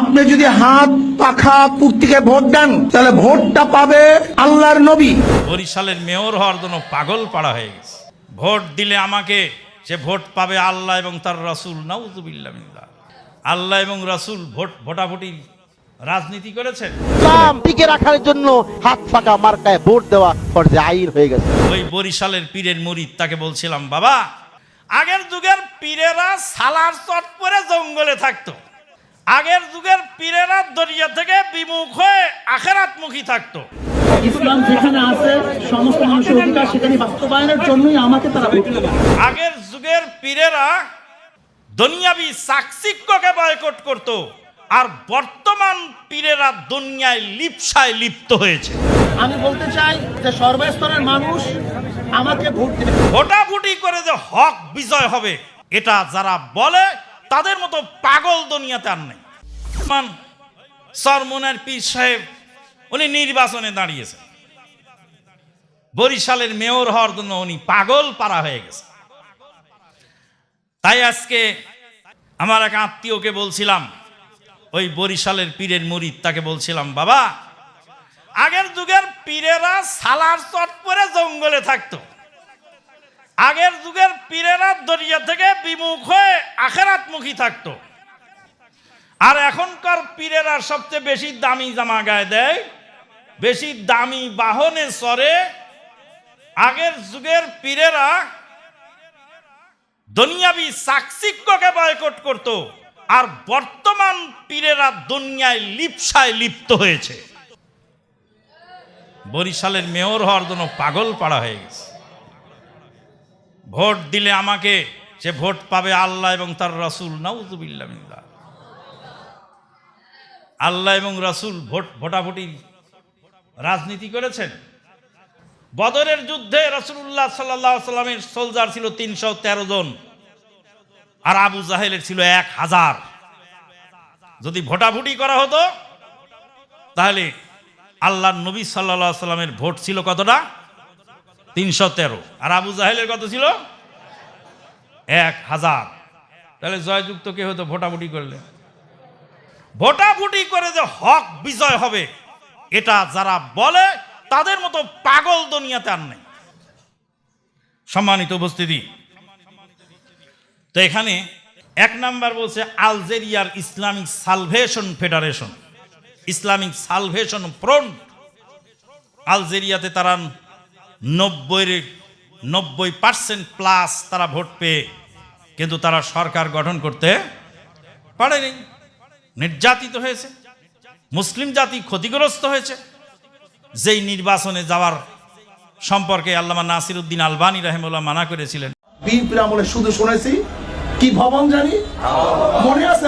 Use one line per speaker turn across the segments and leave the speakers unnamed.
আপনি যদি হাত পাখা পুর্তিকে ভোট দেন তাহলে ভোটটা পাবে আল্লাহর নবী।
বরিশালের মেয়র হওয়ার জন্য পাগল পাড়া হয়ে গেছে। ভোট দিলে আমাকে সে ভোট পাবে আল্লাহ এবং তার রাসূল নাউজুবিল্লাহ মিনজালিক। আল্লাহ এবং রাসূল ভোট ভোটাভুটি রাজনীতি করেছেন?
ইসলাম টিকে রাখার জন্য হাত ফাঁকা মার্কায় ভোট দেওয়া ফরজে আইন হয়ে গেছে।
ওই বরিশালের পীরের মুরিদ তাকে বলছিলাম বাবা আগের যুগের পীরেরা সালার চট পরে জঙ্গলে থাকতো। আগের যুগের পীরেরা দরিয়া থেকে বিমুখ হয়ে আখেরাতমুখী থাকতো।
ইসলাম যেখানে আছে সমস্ত মানুষের অধিকার সেখানে বাস্তবায়নের জন্যই আমাকে তারা
আগের যুগের পীরেরা দুনিয়াবি চাকচিক্যকে বয়কট করত আর বর্তমান পীরেরা দুনিয়ায় লিপসায় লিপ্ত হয়েছে।
আমি বলতে চাই যে সর্বস্তরের মানুষ আমাকে ভোট দেবে।
ভোটাভুটি করে যে হক বিজয় হবে এটা যারা বলে তাদের মতো পাগল দুনিয়াতে আর নেই। মান সরমনের পীর সাহেব, উনি নির্বাচনে দাঁড়িয়েছেন। বরিশালের মেয়র হওয়ার জন্য উনি পাগল পারা হয়ে গেছে তাই আজকে আমার এক আত্মীয়কে বলছিলাম, ওই বরিশালের পীরের মুরিদ তাকে বলছিলাম, বাবা, আগের যুগের পীরেরা সালার চট পরে জঙ্গলে থাকতো। আগের যুগের পীরেরা দরিয়া থেকে বিমুখ হয়ে আখেরাতমুখী থাকতো। আর এখনকার পীরেরা সবচেয়ে বেশি দামি জামা গায়ে দেয়, বেশি দামি বাহনে চড়ে। আগের যুগের পীরেরা দুনিয়াবি চাকচিক্যকে বয়কট করত, আর বর্তমান পীরেরা দুনিয়ায় লিপসায় লিপ্ত হয়েছে। বরিশালের মেয়র হওয়ার জন্য পাগল পাড়া হয়ে গেছে। ভোট দিলে আমাকে, সে ভোট পাবে আল্লাহ এবং তার রাসূল, নাউজুবিল্লাহ মিনজালিক। আল্লাহ এবং রাসূল ভোট, ভোটাভুটি রাজনীতি করেছেন। বদরের যুদ্ধে রাসূলুল্লাহ সাল্লাহ সাল্লামের সোলজার ছিল তিনশো তেরো জন, আর আবু জাহেলের ছিল এক হাজার। যদি ভোটাভুটি করা হতো, তাহলে আল্লাহ নবী সাল্লা সাল্লামের ভোট ছিল কতটা? তিনশো তেরো। আর আবু জাহেলের কত ছিল? এক হাজার। তাহলে জয়যুক্ত কে হতো? ভোটাভুটি করলে। ভোটাভুটি করে যে হক বিজয় হবে, এটা যারা বলে, তাদের মতো পাগল দুনিয়াতে আর নেই। সম্মানিত উপস্থিতি। তো এখানে এক নাম্বার বলছে আলজেরিয়ার Islamic Salvation Federation. Islamic Salvation Front. আলজেরিয়াতে তারা নব্বই নব্বই পার্সেন্ট প্লাস তারা ভোট পেয়ে, কিন্তু তারা সরকার গঠন করতে পারেনি। নির্যাতিত হয়েছে। মুসলিম জাতি ক্ষতিগ্রস্ত হয়েছে। যেই নির্বাচনে যাওয়ার সম্পর্কে আল্লামা নাসির উদ্দিন আলবানী রাহেমুল্লাহ মানা করেছিলেন।
বিএনপির আমলে শুধু শুনেছি, কি ভবন জানি? মনে আছে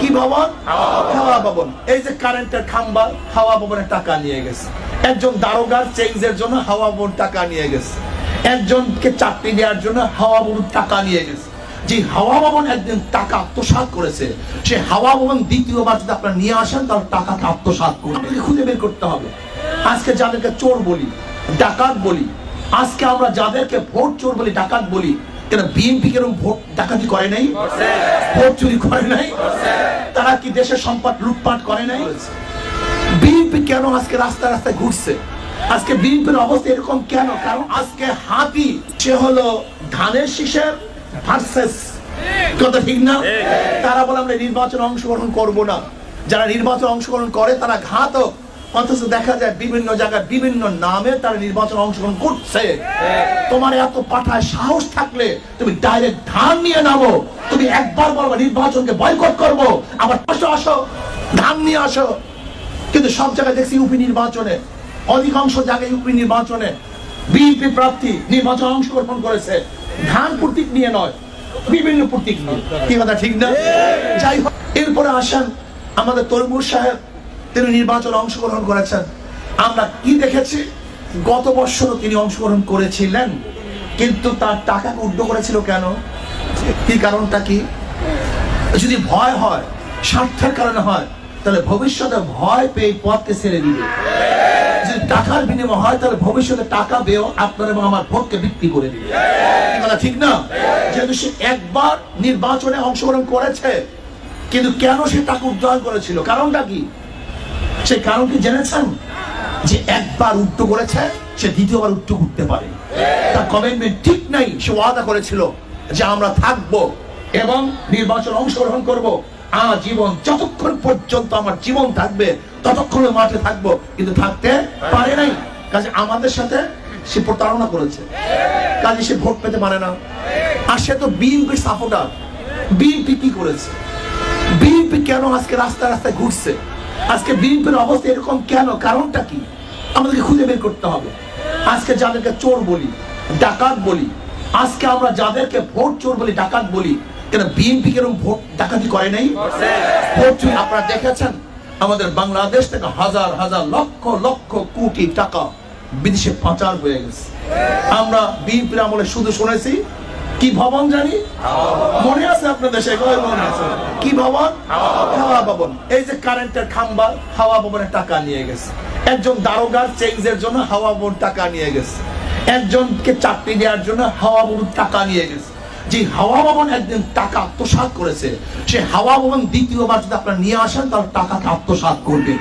কি ভবন? হাওয়া ভবন। এই যে কারেন্টের খাম্বা, হাওয়া ভবনের টাকা নিয়ে গেছে। একজন দারোগার চেঞ্জের জন্য হাওয়া ভবন টাকা নিয়ে গেছে। একজনকে চাকরি দেওয়ার জন্য হাওয়া ভবন টাকা নিয়ে গেছে। যে হাওয়া ভবন একদিন টাকা আত্মসাৎ করেছে, সে হাওয়া ভবন দ্বিতীয়বার যদি আপনারা নিয়ে আসেন তাহলে টাকাটা আত্মসাৎ করবে খুঁজে বের করতে হবে। আজকে যাদেরকে চোর বলি, ডাকাত বলি, আজকে আমরা যাদেরকে ভোট চোর বলি, ডাকাত বলি, কেন বিএনপি কেরম ভোট ডাকাতি করে নাই? ভোট চুরি করে নাই? তারা কি দেশের সম্পদ লুটপাট করে নাই? বিএনপি কেন আজকে রাস্তা রাস্তায় ঘুরছে? আজকে বিএনপির অবস্থা এরকম কেন? কারণ আজকে হাতি, সে হলো ধানের শীষের ভার্সেস কথা ঠিক না? তারা বলে আমরা নির্বাচনে অংশগ্রহণ করব না। যারা নির্বাচনে অংশগ্রহণ করে, তারা ঘাতক। অথচ দেখা যায় বিভিন্ন জায়গায় বিভিন্ন নামে তারা নির্বাচনে অংশগ্রহণ করছে। তোমার এত পাঠায় সাহস থাকলে তুমি ডাইরেক্ট ধান নিয়ে নামো। তুমি একবার বলব নির্বাচনকে বয়কট করব। আবার আসো আসো, ধান নিয়ে আসো। কিন্তু সব জায়গায় দেখছি ইউপি নির্বাচনে। অধিকাংশ জায়গায় ইউপি নির্বাচনে বিএনপি প্রার্থী নির্বাচনে অংশগ্রহণ করেছে। ধান প্রতীক নিয়ে নয়, বিভিন্ন প্রতীক নিয়ে। কি কথা, ঠিক না? যাই হোক, এরপরে আসেন আমাদের তরমুর সাহেব, তিনি নির্বাচনে অংশগ্রহণ করেছেন। আমরা কি দেখেছি? গত বছরও তিনি অংশগ্রহণ করেছিলেন, কিন্তু তার টাকা উড্ড করেছিল কেন? কি কারণটা কি? যদি ভয় হয়, স্বার্থের কারণে হয় তাহলে ভবিষ্যতে ভয় পেয়ে পথকে ছেড়ে দিবে। যদি টাকার বিনিময় হয়, তাহলে ভবিষ্যতে টাকা পেয়েও আপনার এবং আমার ভোটকে বিক্রি করে দিবে। ঠিক না? যেহেতু সে একবার নির্বাচনে অংশগ্রহণ করেছে, কিন্তু কেন সে টাকা উদ্ধার করেছিল? কারণটা কি? সে কারণ কি জেনেছেন? যে একবার উল্টো করেছে, সে দ্বিতীয়বার উল্টো করতে পারে। তার কমিটমেন্ট ঠিক নাই, সে ওয়াদা করেছিল যে আমরা থাকব এবং নির্বাচন অংশগ্রহণ করব। জীবন যতক্ষণ পর্যন্ত আমার জীবন থাকবে, ততক্ষণ মাঠে থাকব। কিন্তু থাকতে পারে নাই। কাজে আমাদের সাথে সে প্রতারণা করেছে। কাজে সে ভোট পেতে পারে না। আর সে তো বিএনপি সাপোর্টার বিএনপি কি করেছে? বিএনপি কেন আজকে রাস্তায় রাস্তায় ঘুরছে? আজকে বিএনপির অবস্থা এরকম কেন? কারণটা কি? আমাদেরকে খুঁজে বের করতে হবে। আজকে যাদেরকে চোর বলি, ডাকাত বলি, আজকে আমরা যাদেরকে ভোট চোর বলি, ডাকাত বলি কেন বিএনপি কেরকম ভোট ডাকাতি করে নাই? ভোট চুরি আপনারা দেখেছেন, আমাদের বাংলাদেশ থেকে হাজার হাজার লক্ষ লক্ষ কোটি টাকা বিদেশে পাচার হয়ে গেছে। আমরা বিএনপির আমলে শুধু শুনেছি, কি ভবন জানি? মনে আছে আপনার দেশে? কি ভবন? হাওয়া ভবন। এই যে কারেন্টের খাম্বা, হাওয়া ভবনের টাকা নিয়ে গেছে। একজন দারোগার চেঞ্জের জন্য হাওয়া ভবন টাকা নিয়ে গেছে। একজনকে চাকরি দেওয়ার জন্য হাওয়া ভবন টাকা নিয়ে গেছে। যে হাওয়া ভবন একদিন টাকা আত্মসাৎ করেছে, সে হাওয়া ভবন দ্বিতীয়বার যদি আপনারা নিয়ে আসেন, তাহলে টাকাকে আত্মসাৎ করবে।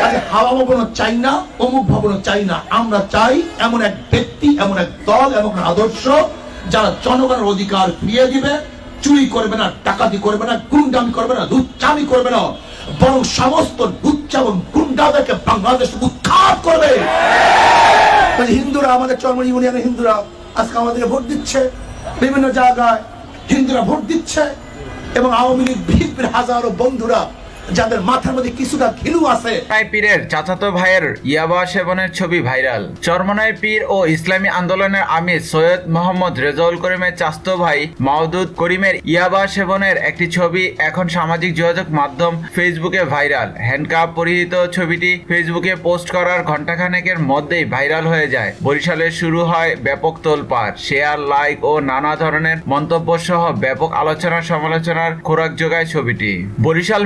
কাজে হাওয়া ভবনও চাই না, অমুক ভবনও চাই না, আমরা চাই এমন এক ব্যক্তি, এমন এক দল, এমন আদর্শ, যারা জনগণের অধিকার ফিরিয়ে দিবে, চুরি করবে না, ডাকাতি করবে না, গুন্ডামি করবে না করবে না, বরং সমস্ত লুচ্চা এবং গুন্ডাদেরকে বাংলাদেশ উৎখাত করবে। হিন্দুরা, আমাদের চর্ম ইউনিয়নের হিন্দুরা, আজকে আমাদেরকে ভোট দিচ্ছে। বিভিন্ন জায়গায় হিন্দুরা ভোট দিচ্ছে এবং আওয়ামী লীগ বিএনপির হাজারো বন্ধুরা যাদের মাথার মধ্যে কিছুটা ঘিলু আছে।
চরমনাই পীরের চাচাতো ভাইয়ের ইয়াবা সেবনের ছবি ভাইরাল। চরমনাই পীর ও ইসলামী আন্দোলনের আমির সৈয়দ মোহাম্মদ রেজাউল করিমের চাস্তো ভাই মাওদুদ করিমের ইয়াবা সেবনের একটি ছবি এখন সামাজিক যোগাযোগ মাধ্যম ফেসবুকে ভাইরাল। হ্যান্ডকাপ পরিহিত ছবিটি ফেসবুকে পোস্ট করার ঘণ্টাখানেকের মধ্যেই ভাইরাল হয়ে যায়। বরিশালে শুরু হয় ব্যাপক তোলপাড়, শেয়ার, লাইক ও নানা ধরনের মন্তব্য সহ ব্যাপক আলোচনা সমালোচনার খোরাক যোগায় ছবিটি। বরিশাল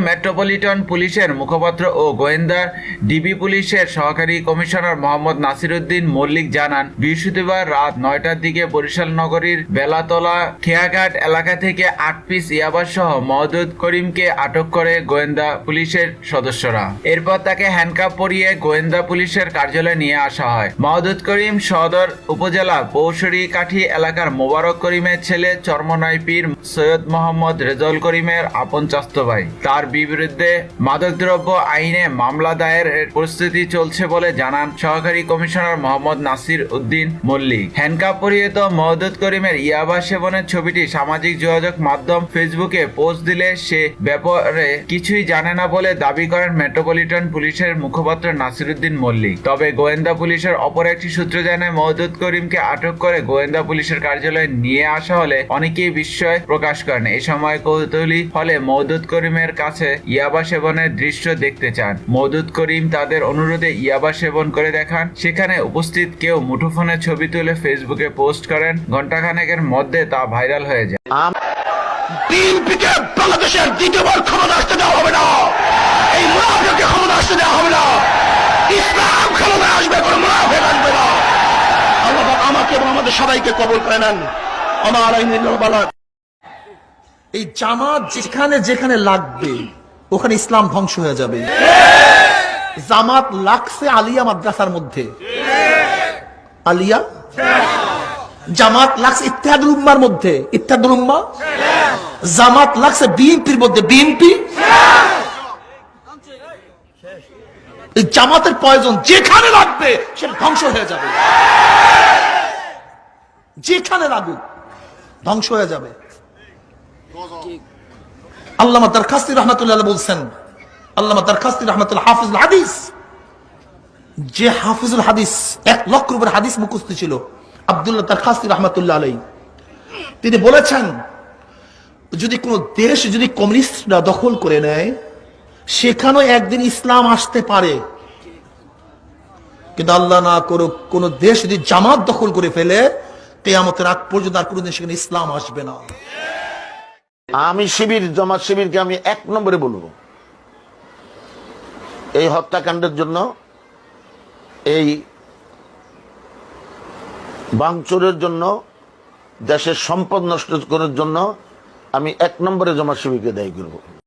মেট্রোপলিটন পুলিশের মুখপাত্র ও গোয়েন্দা ডিবি পুলিশের সহকারী কমিশনার মোহাম্মদ নাসিরুদ্দিন মল্লিক জানান, বৃহস্পতিবার রাত নয়টার দিকে বরিশাল নগরীর বেলাতলা খেয়াঘাট এলাকা থেকে আট পিস ইয়াবা সহ মহদুদ করিমকে আটক করে গোয়েন্দা পুলিশের সদস্যরা। এরপর তাকে হ্যান্ডকাপ পরিয়ে গোয়েন্দা পুলিশের কার্যালয়ে নিয়ে আসা হয়। মাহদুদ করিম সদর উপজেলা পৌশরী কাঠি এলাকার মোবারক করিমের ছেলে চর্মনাই পীর সৈয়দ মোহাম্মদ রেজাউল করিমের আপন চাস্তো ভাই। তার বিরুদ্ধে মাদকদ্রব্য আইনে মামলা দায়েরের প্রস্তুতি চলছে বলে জানান সহকারী কমিশনার মোহাম্মদ নাসির উদ্দিন মল্লিক। হ্যান্ডকাপ পরিহিত মহদুদ করিমের ইয়াবা সেবনের ছবিটি সামাজিক যোগাযোগ মাধ্যম ফেসবুকে পোস্ট দিলে সে ব্যাপারে কিছুই জানে না বলে দাবি করেন মেট্রোপলিটন পুলিশের মুখপাত্র নাসিরুদ্দিন মল্লিক। তবে গোয়েন্দা পুলিশের অপর একটি সূত্র জানায়, মহদুদ করিমকে আটক করে গোয়েন্দা পুলিশের কার্যালয়ে নিয়ে আসা হলে অনেকেই বিস্ময় প্রকাশ করেন। এই সময় কৌতূহলী ফলে মহদুদ করিমের কাছে ইয়াবা সেবনের দৃশ্য দেখতে চান। মহদুদ করিম তাদের অনুরোধে ইয়াবা সেবন করে দেখান। সেখানে উপস্থিত কেউ মুঠোফোনে ছবি তুলে ফেসবুকে পোস্ট করেন। ঘণ্টাখানেকের মধ্যে তা ভাইরাল হয়ে যায়।
বিএনপিকে বাংলাদেশের দ্বিতীয়বার ক্ষমতা আসতে দেওয়া হবে না। এই ক্ষমতা আসতে দেওয়া হবে না। ইসলাম ক্ষমতায় আসবে, কোনো আসবে না। আল্লাহ আমাকে এবং আমাদের সবাইকে কবল করে নেন। আমার এই জামাত যেখানে যেখানে লাগবে ওখানে ইসলাম ধ্বংস হয়ে যাবে। জামাত লাগছে আলিয়া মাদ্রাসার মধ্যে। আলিয়া? জামাত লাগছে ইত্যাদুল উম্মার মধ্যে। ইত্যাদুল উম্মা? জামাত লাগছে বিএনপির মধ্যে। বিএনপি? জামাতের প্রয়োজন যেখানে লাগবে সেটা ধ্বংস হয়ে যাবে। যেখানে লাগুক, ধ্বংস হয়ে যাবে। আল্লামা দরখাস্তি রহমতুল্লাহ বলছেন, আল্লামা দরখাস্তি রহমতুল্লাহ হাফিজুল হাদিস। যে হাফিজুল হাদিস, এক লক্ষ উপর হাদিস মুখস্থ ছিল, আব্দুল্লাহ দরখাস্তি রহমতুল্লাহ আলাই তিনি বলেছেন, যদি কোন দেশ যদি কমিউনিস্টরা দখল করে নেয়, সেখানেও একদিন ইসলাম আসতে পারে। কিন্তু আল্লাহ না করুক, কোন দেশ যদি জামাত দখল করে ফেলে, কেয়ামতের আগ পর্যন্ত আর কোনোদিন সেখানে ইসলাম আসবে না।
আমি শিবির জমা শিবিরকে আমি এক নম্বরে বলব। এই হত্যাকাণ্ডের জন্য এই বাংচুরের জন্য, দেশের সম্পদ নষ্ট করার জন্য আমি এক নম্বরে জমা শিবিরকে দায়ী করব।